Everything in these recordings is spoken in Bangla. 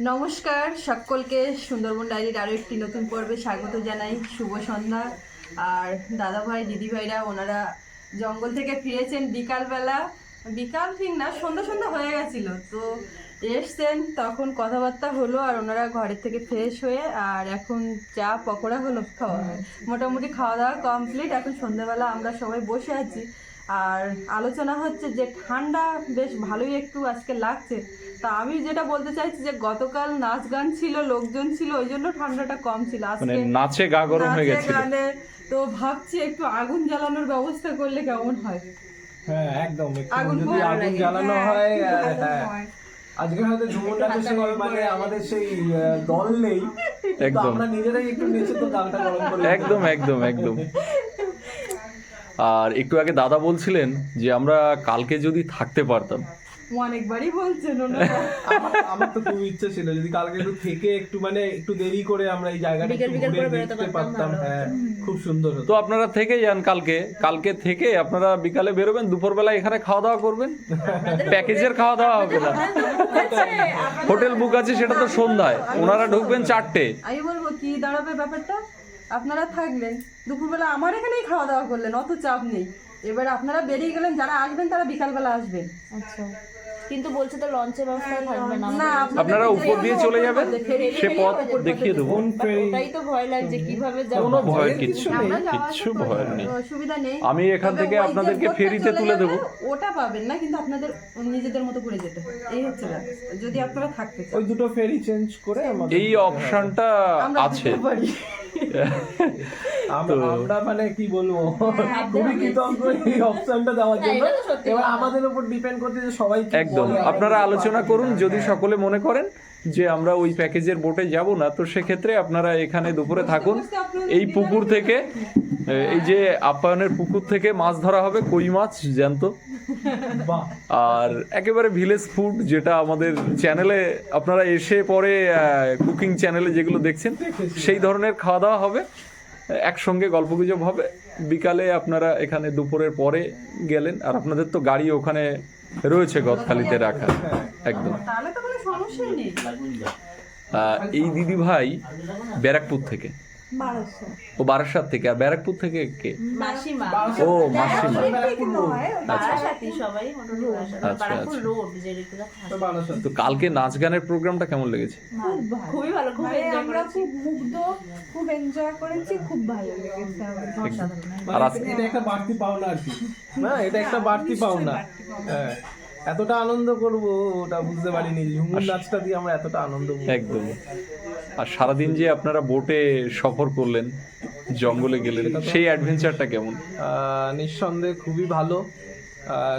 নমস্কার, সকলকে সুন্দরবন ডায়েরির আরও একটি নতুন পর্বে স্বাগত জানাই। শুভ সন্ধ্যা। আর দাদাভাই, দিদিভাইরা, ওনারা জঙ্গল থেকে ফিরেছেন বিকালবেলা। বিকাল ঠিক না, সন্ধ্যা সন্ধ্যা হয়ে গেছিল। তো এসছেন, তখন কথাবার্তা হলো আর ওনারা ঘরের থেকে ফ্রেশ হয়ে আর এখন চা, পকোড়া হলো খাওয়া। মোটামুটি খাওয়া দাওয়া কমপ্লিট। এখন সন্ধ্যাবেলা আমরা সবাই বসে আছি। আর আলোচনা হচ্ছে যে ঠান্ডা বেশ ভালোই একটু আজকে লাগছে। তা আমি যেটা বলতে চাইছি যে গতকাল নাচ গান ছিল লোকজন ছিল ওই জন্য ঠান্ডাটা কম ছিল। মানে আজকে নাচে গা গরম হয়ে গেছিল। গানে তো ভাবছি একটু আগুন জ্বালানোর ব্যবস্থা করলে কেমন হয়? হ্যাঁ একদম। আগুন যদি আগুন জ্বালানো হ্যাঁ, হয় হ্যাঁ হয়। আজকে হয়তো ঝুমুরটা তো সেই মানে আমাদের সেই দল নেই। একদম। আমরা নিজেরাই একটু নেচে তো গানটা গরম করে একদম একদম একদম। আর একটু আগে দাদা বলছিলেন যে আমরা কালকে যদি থাকতে পারতাম। অনেকবারই বলছেন আমার তো খুব ইচ্ছে ছিল যদি কালকে একটু থেকে একটু মানে একটু দেরি করে আমরা এই জায়গাটা ঘুরে দেখতে পারতাম হ্যাঁ খুব সুন্দর তো আপনারা থেকে যান কালকে কালকে থেকে আপনারা বিকালে বেরোবেন দুপুরবেলা এখানে খাওয়া দাওয়া করবেন প্যাকেজের খাওয়া দাওয়া হবে না। হোটেল বুক আছে সেটা তো সন্ধ্যায়। ওনারা ঢুকবেন চারটে। আমি বলব কি দাঁড়াবে ব্যাপারটা? আপনারা থাকলেন, দুপুরবেলা আমার এখানেই খাওয়া দাওয়া করলেন, অত চাপ নেই। এবার আপনারা বেরিয়ে গেলেন, যারা আসবেন তারা বিকালবেলা আসবেন। আচ্ছা। কিন্তু বলছে তো লঞ্চের ব্যবস্থা থাকবে না। আপনারা উপর দিয়ে চলে যাবেন সে পথ দেখিয়ে দেবো। ওটাই তো ভয় লাগছে কীভাবে যাব। কোনো ভয়ের কিচ্ছু নেই কিচ্ছু আসার নেই। অসুবিধা নেই। আমি এখান থেকে আপনাদেরকে ফেরিতে তুলে দেবো। ওটা পাবেন না কিন্তু আপনাদের নিজেদের মতো করে যেতে হবে। এই হচ্ছে। যদি আপনারা থাকতে চান। ওই দুটো ফেরি চেঞ্জ করে আমাদের এই অপশনটা আমরা আছে। আমরা মানে কি বলব? খুবই কৃতজ্ঞ এই অপশনটা দেওয়ার জন্য। তো সত্যি এবার আমাদের উপর ডিপেন্ড করতে যে সবাই কি একদম। আপনারা আলোচনা করুন যদি সকলে মনে করেন যে আমরা ওই প্যাকেজের বোটে যাব না তো সেক্ষেত্রে আপনারা এখানে দুপুরে থাকুন। এই পুকুর থেকে এই যে আপ্যায়নের পুকুর থেকে মাছ ধরা হবে কই মাছ জ্যান্ত? আর একেবারে ভিলেজ ফুড যেটা আমাদের চ্যানেলে আপনারা এসে পরে কুকিং চ্যানেলে যেগুলো দেখছেন সেই ধরনের খাওয়া দাওয়া হবে। একসঙ্গে গল্পগুজব হবে। বিকালে আপনারা এখানে দুপুরের পরে গেলেন আর আপনাদের তো গাড়ি ওখানে রয়েছে গদখালিতে রাখা একদম। এই দিদি ভাই ব্যারাকপুর থেকে। ও বারাসাত থেকে আর ব্যারাকপুর থেকে কে? ও মাসিমা। আচ্ছা, বারাকপুর আচ্ছা। রোড যে দিকটা থাকে। বারাসাত। তো কালকে নাচ গানের প্রোগ্রামটা কেমন লেগেছে? খুবই ভালো। খুব মানে এনজয় করেছি। মুগ্ধ খুব এনজয় করেছি খুব ভালো লেগেছে আর মানে আজকে এটা একটা বাড়তি পাওনা আর কি। না এটা একটা বাড়তি পাওনা। হ্যাঁ। এতটা আনন্দ করব ওটা বুঝতে পারিনি। ঝুমুর নাচটা দিয়ে আমরা এতটা আনন্দ। একদম। আর সারাদিন যে আপনারা বোটে সফর করলেন জঙ্গলে গেলেন সেই অ্যাডভেঞ্চারটা কেমন? নিঃসন্দেহে খুবই ভালো।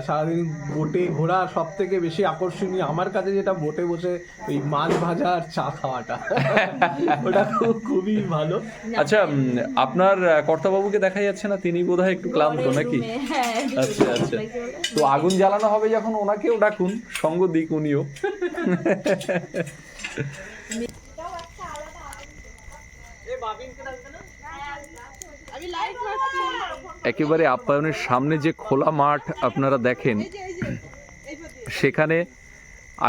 সারাদিন বোটে ঘোরা সব থেকে বেশি আকর্ষণীয়। আমার কাছে যেটা বোটে বসে ওই মাছ ভাজা আর চা খাওয়াটা। ওটা খুব খুবই ভালো। আচ্ছা আপনার কর্তাবাবুকে দেখা যাচ্ছে না? তিনি বোধহয় একটু ক্লান্ত নাকি? হ্যাঁ আচ্ছা আচ্ছা। তো আগুন জ্বালানো হবে যখন ওনাকেও ডাকুন সঙ্গ দিক উনিও। একেবারে আপ্যায়নের সামনে যে খোলা মাঠ আপনারা দেখেন সেখানে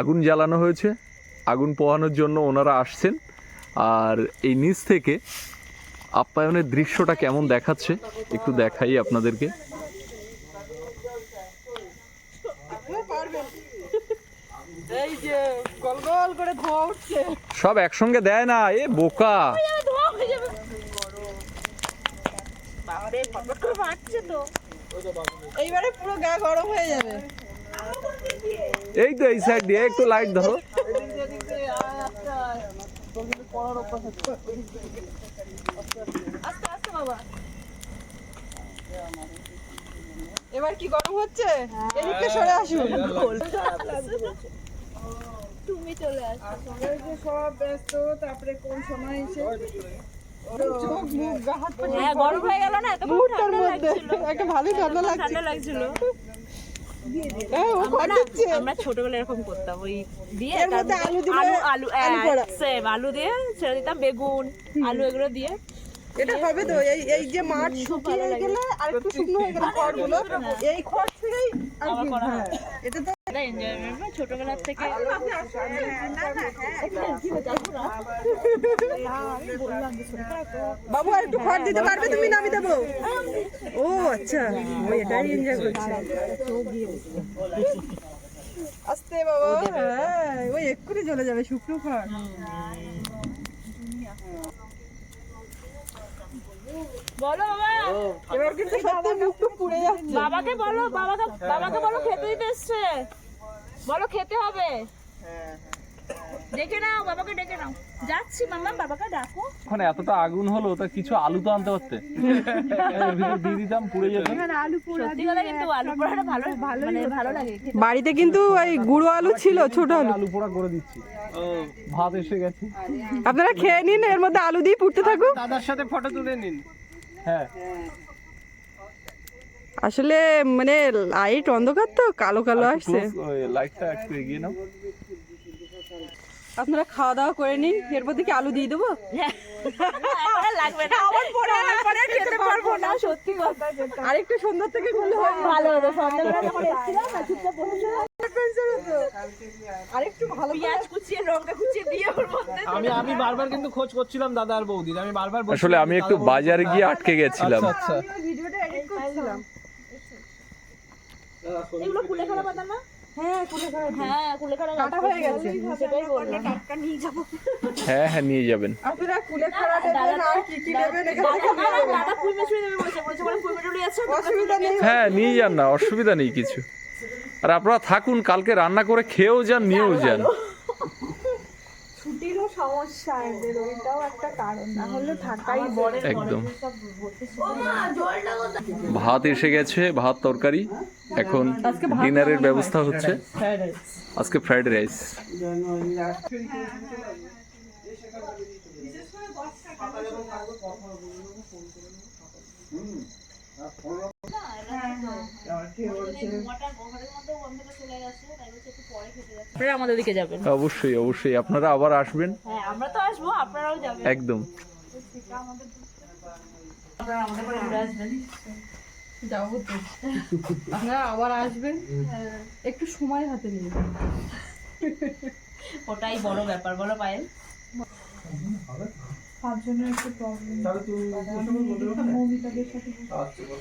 আগুন জ্বালানো হয়েছে আগুন পোহানোর জন্য ওনারা আসছেন আর এই নিচ থেকে আপ্যায়নের দৃশ্যটা কেমন দেখাচ্ছে একটু দেখাই আপনাদেরকে। সব একসঙ্গে দেয় না এ বোকা। বাবারে ফটফট করে ফাটছে তো। এইবারে পুরো গা গরম হয়ে যাবে। এই তো এই সাইড দিয়ে একটু লাইট ধরো। আস্তে আস্তে বাবা। এবার কি গরম হচ্ছে? এদিকে সরে আসুন। তুমি চলে আসো। সব ব্যস্ত তারপরে কোন সময় এসে? হ্যাঁ গরম হয়ে গেল না? মুহূর্তের মধ্যে। একটা ভালোই ঠান্ডা লাগছে। ঠান্ডা লাগছিল। হ্যাঁ আমরা ছোটবেলায় এরকম করতাম। ওই দিয়ে আলু আলু আলু আলু সেম আলু দিয়ে ছেড়ে দিতাম বেগুন আলু এগুলো দিয়ে। এটা হবে তো এই এই যে মাঠ শুকিয়ে গেলে আর একটু শুকনো হয়ে গেলে খড়গুলো এই খড় থেকেই এটা তো থেকে। হ্যাঁ, না, হ্যাঁ। বাবু আর একটু খড় দিতে পারবে তুমি? না আমি দেবো। ও আচ্ছা। ও এটাই এনজয় করছে। আস্তে বাবা হ্যাঁ ওই এক্ষুনি চলে যাবে শুকনো খড়। বলো বাবা এবার কিন্তু সত্যি পুড়ে যাচ্ছে। বাবাকে বলো বাবাকে বাবাকে বলো খেতে দিতে এসছে। বলো খেতে হবে। ডেকে নাও বাবাকে ডেকে নাও। যাচ্ছি মামা বাবাকে ডাকো। ওখানে এতটা আগুন হলো তা কিছু আলু তো আনতে পারতে। দিয়ে দিতাম পুড়ে যেত। আলু পোড়া কিন্তু আলু পোড়াটা ভালো মানে ভালো লাগে বাড়িতে কিন্তু ওই গুঁড়ো আলু ছিল ছোট আলু। আলু পোড়া করে দিচ্ছি। ভাত এসে গেছে। আপনারা খেয়ে নিন এর মধ্যে আলু দিয়ে পুড়তে থাকুক। দাদার সাথে ফটো তুলে নিন। হ্যাঁ। আসলে মানে লাইট অন্ধকার তো কালো কালো আসছে। লাইটটা একটু এগিয়ে নাও। আপনারা খাওয়া দাওয়া করে নিন। এর মধ্যে কি আলু দিয়ে দেবো? আর লাগবে না আমার পরে পরে খেতে পারব না সত্যি কথা। আরেকটু সুন্দর থেকে করলে ভালো হতো সন্ধ্যাবেলা যখন এসেছিলাম না চুপচাপ বসেছিলাম আরেকটু ভালো পেঁয়াজ কুচিয়ে লঙ্কা কুচিয়ে দিয়ে ওর মধ্যে আমি আমি বারবার কিন্তু খোঁজ করছিলাম দাদা আর বৌদির। আমি বারবার আসলে আমি একটু বাজারে গিয়ে আটকে গেছিলাম। আচ্ছা আচ্ছা। ভিডিওটা এডিট করছিলাম। এগুলো কুলেখাড়া পাতা না? হ্যাঁ হ্যাঁ হয়ে হ্যাঁ হ্যাঁ নিয়ে যাবেন। হ্যাঁ নিয়ে যান না অসুবিধা নেই কিছু। আর আপনারা থাকুন কালকে রান্না করে খেয়েও যান নিয়েও যান। সমস্যা এদের ওইটাও একটা কারণ। না হলে থাকাই বড় একদম। ভাত এসে গেছে ভাত তরকারি। এখন ডিনারের ব্যবস্থা হচ্ছে। আজকে ফ্রাইড রাইস আপনারা আমাদের দিকে যাবেন। অবশ্যই অবশ্যই। আপনারা আবার আসবেন? হ্যাঁ আমরা তো আসব আপনারাও যাবেন। একদম। আপনারা আমাদের পরে আসবেন? যাব তো। আপনারা আবার আসবেন? একটু সময় হাতে নিয়ে ওটাই বড় ব্যাপার বলো পায়েল। তাহলে তুমি আচ্ছা বল।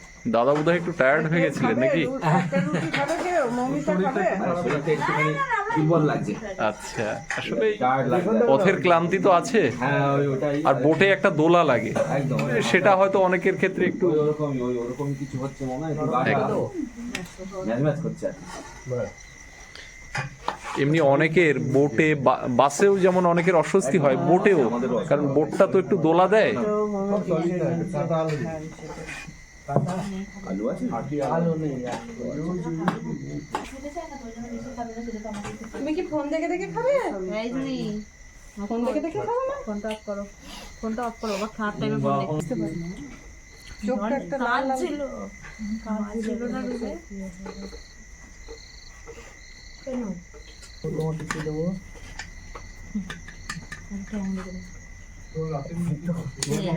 দাদা বোধহয় একটু টায়ার্ড হয়ে গেছিলেন নাকি? আচ্ছা আসলে পথের ক্লান্তি তো আছে। হ্যাঁ আর বোটে একটা দোলা লাগে। সেটা হয়তো অনেকের ক্ষেত্রে একটু কিছু হচ্ছে মনে হয়। এমনি অনেকের বোটে বাসেও যেমন অনেকের অস্বস্তি হয় বোটেও। কারণ বোটটা তো একটু দোলা দেয়। আলু আছে? তুমি কি ফোন দেখে দেখে খাবে? ফোন দেখে দেখে খাবে না? ফোনটা অফ করো। ফোনটা অফ করো আবার খাওয়ার টাইমে ফোন দেখতে চোখটা একটা লাল লাল। ছিল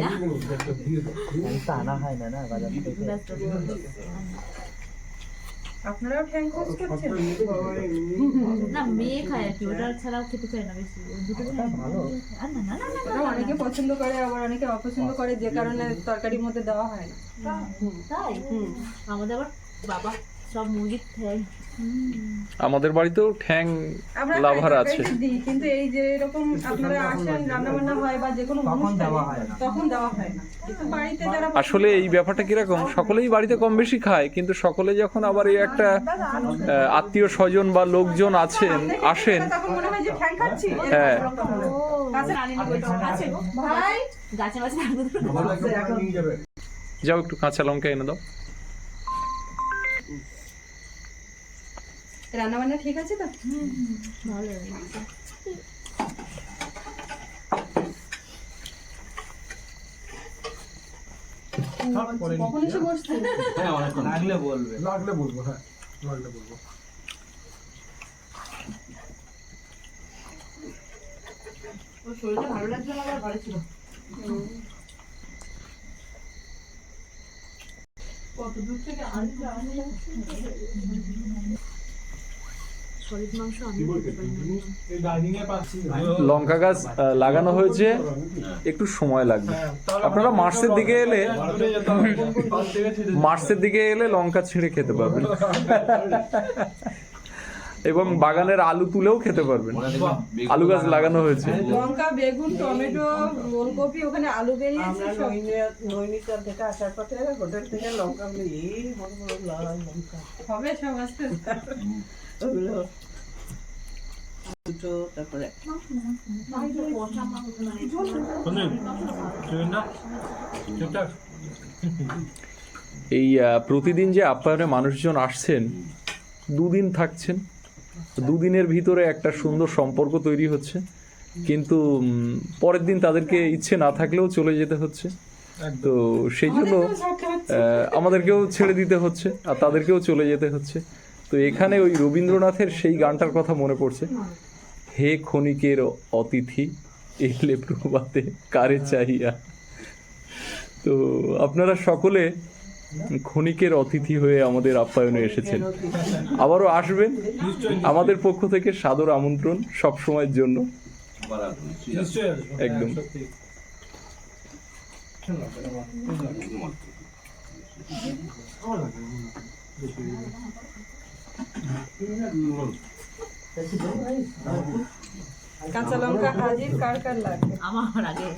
না আপনারাও ঠ্যাং খোঁজ করছেন? না মেয়ে খায় আর কি ওটা ছাড়াও খেতে চায় না বেশি। দুটো ভালো। না না না না না অনেকে পছন্দ করে আবার অনেকে অপছন্দ করে যে কারণে তরকারির মধ্যে দেওয়া হয় না। তাই? আমাদের আবার বাবা সব মুরগির ঠ্যাং। আমাদের বাড়িতেও ঠ্যাং লাভার আছে। কিন্তু এই যে এরকম আপনারা আসেন রান্না বান্না হয় বা যে কোনো তখন দেওয়া হয় না। কিন্তু বাড়িতে যারা আসলে এই ব্যাপারটা কীরকম? সকলেই বাড়িতে কম বেশি খায় কিন্তু সকলে যখন আবার এই একটা আত্মীয় স্বজন বা লোকজন আছেন আসেন মনে হয় যে ঠ্যাং খাচ্ছি গাছে রানী আছে। গো। ভাই? গাছে মাছে যাও একটু কাঁচা লঙ্কা এনে দাও। রান্না বান্না ঠিক আছে তো? ভালো লাগছে কখন এসে বসছে? হ্যাঁ লাগলে বলবে। লাগলে বলব হ্যাঁ লাগলে বলব। ওর শরীরটা ভালো লাগছে না আবার? ঘরে ছিল। কত দূর থেকে আনতে সলিড মাংস আমি খেতে পারি না। এই ডাইনিং এ পাচ্ছি লঙ্কা গাছ লাগানো হয়েছে। একটু সময় লাগবে। আপনারা মার্চের দিকে এলে মার্চের দিকে এলে লঙ্কা ছিঁড়ে খেতে পারবেন। এবং বাগানের আলু তুলেও খেতে পারবেন। আলু গাছ লাগানো হয়েছে। লঙ্কা বেগুন টমেটো ওলকপি ওখানে আলু বেরিয়েছে থেকে আসার পথে হোটেল থেকে লঙ্কা গুলো এই বড় বড় লাল লঙ্কা। হবে সব এই প্রতিদিন যে আপ্যায়নে মানুষজন আসছেন, দুদিন থাকছেন, দুদিনের ভিতরে একটা সুন্দর সম্পর্ক তৈরি হচ্ছে, কিন্তু পরের দিন তাদেরকে ইচ্ছে না থাকলেও চলে যেতে হচ্ছে। তো সেই জন্য আমাদেরকেও ছেড়ে দিতে হচ্ছে আর তাদেরকেও চলে যেতে হচ্ছে। তো এখানে ওই রবীন্দ্রনাথের সেই গানটার কথা মনে পড়ছে। হে ক্ষণিকের অতিথি, এলে প্রভাতে কারে চাহিয়া। তো আপনারা সকলে ক্ষণিকের অতিথি হয়ে আমাদের আপ্যায়নে এসেছেন। আবারও আসবেন আমাদের পক্ষ থেকে সাদর আমন্ত্রণ সব সময়ের জন্য। একদম। কাঁচা লঙ্কা হাজির কার কার লাগবে আমার আগে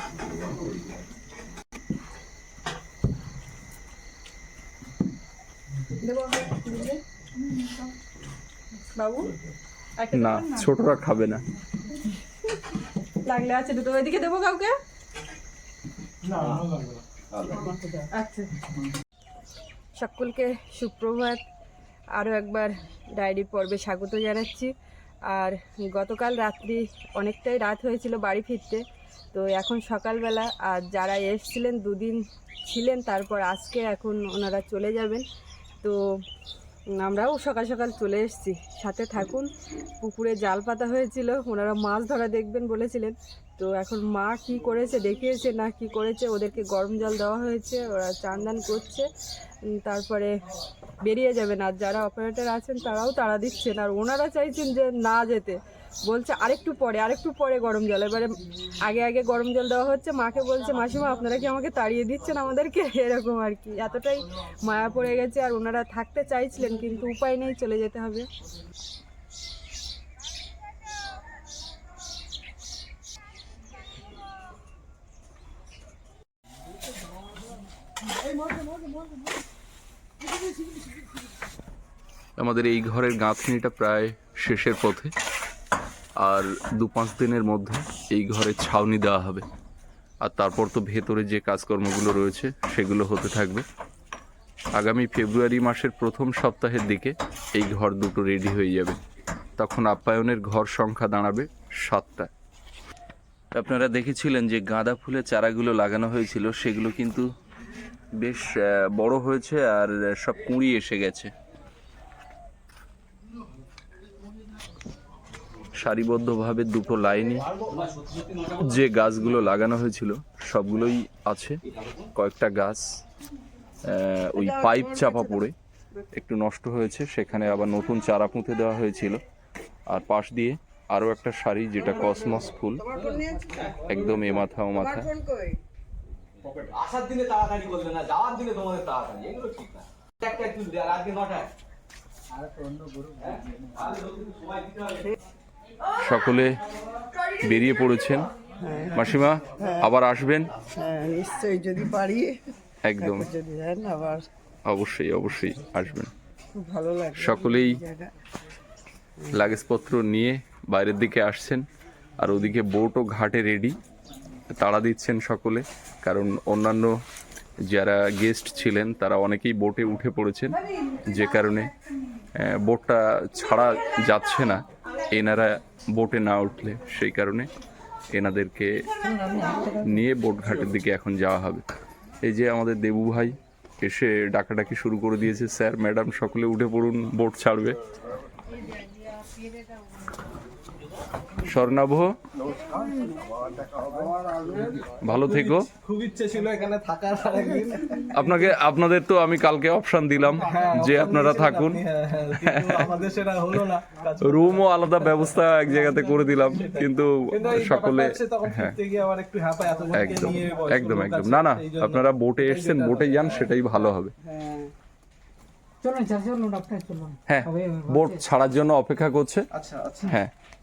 দেবো দিদি? বাবু একটা না দেবেন ছোটরা খাবে না লাগলে আছে দুটো ওইদিকে দেবো কাউকে আচ্ছা সকলকে সুপ্রভাত আরও একবার ডায়েরি পর্বে স্বাগত জানাচ্ছি। আর গতকাল রাত্রি অনেকটাই রাত হয়েছিল বাড়ি ফিরতে, তো এখন সকালবেলা আর যারা এসছিলেন, দুদিন ছিলেন, তারপর আজকে এখন ওনারা চলে যাবেন। তো আমরাও সকাল সকাল চলে এসেছি। সাথে থাকুন, পুকুরে জাল পাতা হয়েছিল, ওনারা মাছ ধরা দেখবেন বলেছিলেন। তো এখন মা কি করেছে দেখিয়েছে না কি করেছে, ওদেরকে গরম জল দেওয়া হয়েছে, ওরা চান দান করছে। তারপরে বেরিয়ে যাবেন আর যারা অপারেটর আছেন তারাও তাড়া দিচ্ছেন আর ওনারা চাইছেন যে না যেতে। বলছে আরেকটু পরে আরেকটু পরে গরম জল। এবারে আগে আগে গরম জল দেওয়া হচ্ছে, মাকে বলছে, মাসিমা, আপনারা কি আমাকে তাড়িয়ে দিচ্ছেন আমাদেরকে? এরকম আর কি। এতটাই মায়া পড়ে গেছে আর ওনারা থাকতে চাইছিলেন, কিন্তু উপায় নেই, চলে যেতে হবে। আমাদের এই ঘরের গাঁথনিটা প্রায় শেষের পথে। আর দু পাঁচ দিনের মধ্যে এই ঘরে ছাউনি দেওয়া হবে। আর তারপর তো ভেতরে যে কাজকর্মগুলো রয়েছে, সেগুলো হতে থাকবে। আগামী ফেব্রুয়ারি মাসের প্রথম সপ্তাহের দিকে এই ঘর দুটো রেডি হয়ে যাবে। তখন আপ্যায়নের ঘর সংখ্যা দাঁড়াবে সাতটা। আপনারা দেখেছিলেন যে গাঁদা ফুলের চারাগুলো লাগানো হয়েছিল, সেগুলো কিন্তু বেশ বড় হয়েছে আর সব কুঁড়ি এসে গেছে। সারিবদ্ধভাবে দুটো লাইনে যে গাছগুলো লাগানো হয়েছিল, সবগুলোই আছে, কয়েকটা গাছ ওই পাইপ চাপা পড়ে, একটু নষ্ট হয়েছে, সেখানে আবার নতুন চারা পুঁতে দেওয়া হয়েছিল। আর পাশ দিয়ে আরও একটা শাড়ি যেটা কসমস ফুল, একদম এ মাথা ও মাথা। আসার দিনে তাড়াতাড়ি করলে না যাওয়ার দিনে তোমাদের তাড়াতাড়ি এগুলো ঠিক না। একটা নটায় লোকদের সময় দিতে হবে সকলে বেরিয়ে পড়েছেন। মাসিমা আবার আসবেন? হ্যাঁ নিশ্চয়ই যদি পারি। একদম। যদি আবার অবশ্যই অবশ্যই আসবেন। খুব ভালো লাগে সকলেই লাগেজপত্র নিয়ে বাইরের দিকে আসছেন আর ওদিকে বোটও ঘাটে রেডি তাড়া দিচ্ছেন সকলে, কারণ অন্যান্য যারা গেস্ট ছিলেন, তারা অনেকেই বোটে উঠে পড়েছেন, যে কারণে বোটটা ছাড়া যাচ্ছে না, এনারা বোটে না উঠলে, সেই কারণে এনাদেরকে নিয়ে বোট ঘাটের দিকে এখন যাওয়া হবে। এই যে আমাদের দেবু ভাই এসে ডাকাডাকি শুরু করে দিয়েছে, স্যার ম্যাডাম সকলে উঠে পড়ুন বোট ছাড়বে। স্বর্ণাভ ভালো থেকো। খুব ইচ্ছে ছিল এখানে থাকার আপনাকে আপনাদের তো আমি কালকে অপশন দিলাম যে আপনারা থাকুন। হ্যাঁ, হ্যাঁ, কিন্তু আমাদের সেটা হলো না। কাজ রুমও আলাদা ব্যবস্থা এক জায়গাতে করে দিলাম কিন্তু সকলে হ্যাঁ। একদম একদম একদম। না না আপনারা বোটে এসছেন বোটে যান সেটাই ভালো হবে। হ্যাঁ। বোট ছাড়ার জন্য অপেক্ষা করছে। আচ্ছা আচ্ছা। হ্যাঁ।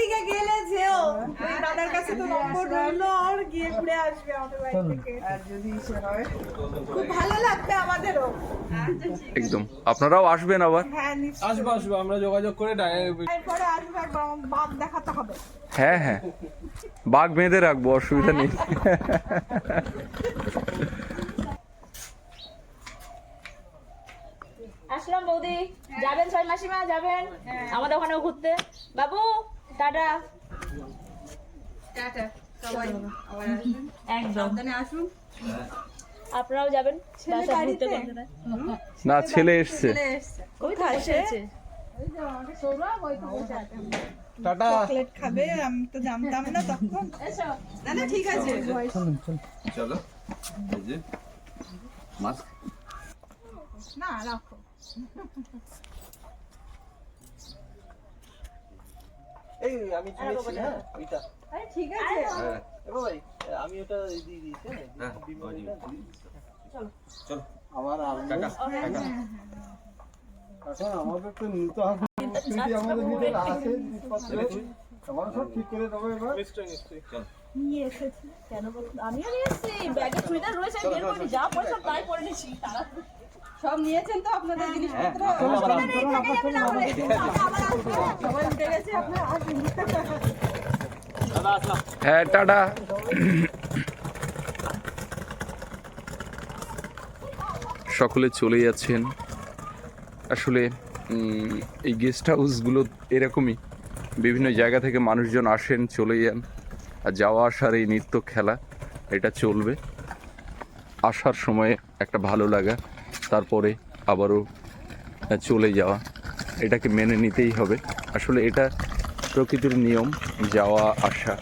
দিকে গেলে যেও। দাদার কাছে তো নম্বর রইল আর গিয়ে ঘুরে আসবে আমাদের বাড়ি থেকে। আর যদি খুব ভালো লাগবে আমাদেরও। একদম। আপনারাও আসবেন আবার? হ্যাঁ আসব আসব। আমরা যোগাযোগ করে এরপরে আসবে বাপ দেখাতে হবে। হ্যাঁ হ্যাঁ। বাঘ বেঁধে রাখব অসুবিধা নেই। আসলাম বৌদি। যাবেন ছয় মাসিমা যাবেন। আমাদের ওখানে ঘুরতে। বাবু! টাটা। টাটা সবাই আবার আসবেন। একদম। আসুন। আপনারাও যাবেন বাসা ঘুরতে কলকাতায় না ছেলে এসছে। এসছে। কোথায় এসেছে টাটা। চকলেট খাবে আমি তো জানতাম না তখন। না না ঠিক আছে। চলো এই যে মাস্ক না রাখো। এই আমি চলেছি হ্যাঁ ওইটা আরে ঠিক আছে। হ্যাঁ ভাই আমি ওটা দিয়ে দিয়েছি হ্যাঁ হ্যাঁ চলো। আমার আর টাকা টাকা। এখন আমাদের তো নিতে হবে। যদি আমাদের নিতে না আসে জিনিসপত্র। আমার সব ঠিক করে দেবো এবার। নিশ্চয়ই নিশ্চয়ই। নিয়ে এসেছি। কেন বলুন? আমিও নিয়ে এসেছি। ব্যাগে চুড়িদার রয়েছে বের করিনি। যা পয়সা তাই পরে নিয়েছি। তারা সব নিয়েছেন তো আপনাদের জিনিসপত্র? সবাই উঠে গেছে আপনার হ্যাঁ টাটা। সকলে চলে যাচ্ছেন। আসলে এই গেস্ট হাউসগুলো এরকমই। বিভিন্ন জায়গা থেকে মানুষজন আসেন চলে যান। আর যাওয়া আসার এই নৃত্য খেলা এটা চলবে। আসার সময়ে একটা ভালো লাগা। তারপরে আবারও চলে যাওয়া। এটাকে মেনে নিতেই হবে। আসলে এটা প্রকৃতির নিয়ম যাওয়া আসা।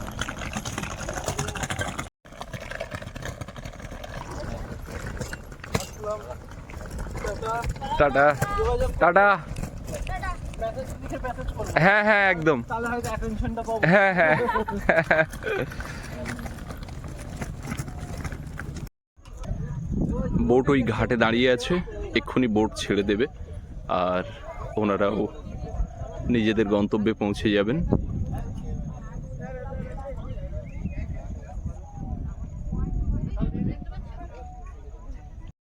টাটা। টাটা। হ্যাঁ হ্যাঁ একদম। হ্যাঁ হ্যাঁ। বোট ওই ঘাটে দাঁড়িয়ে আছে, এক্ষুনি বোট ছেড়ে দেবে, আর ওনারাও নিজেদের গন্তব্যে পৌঁছে যাবেন।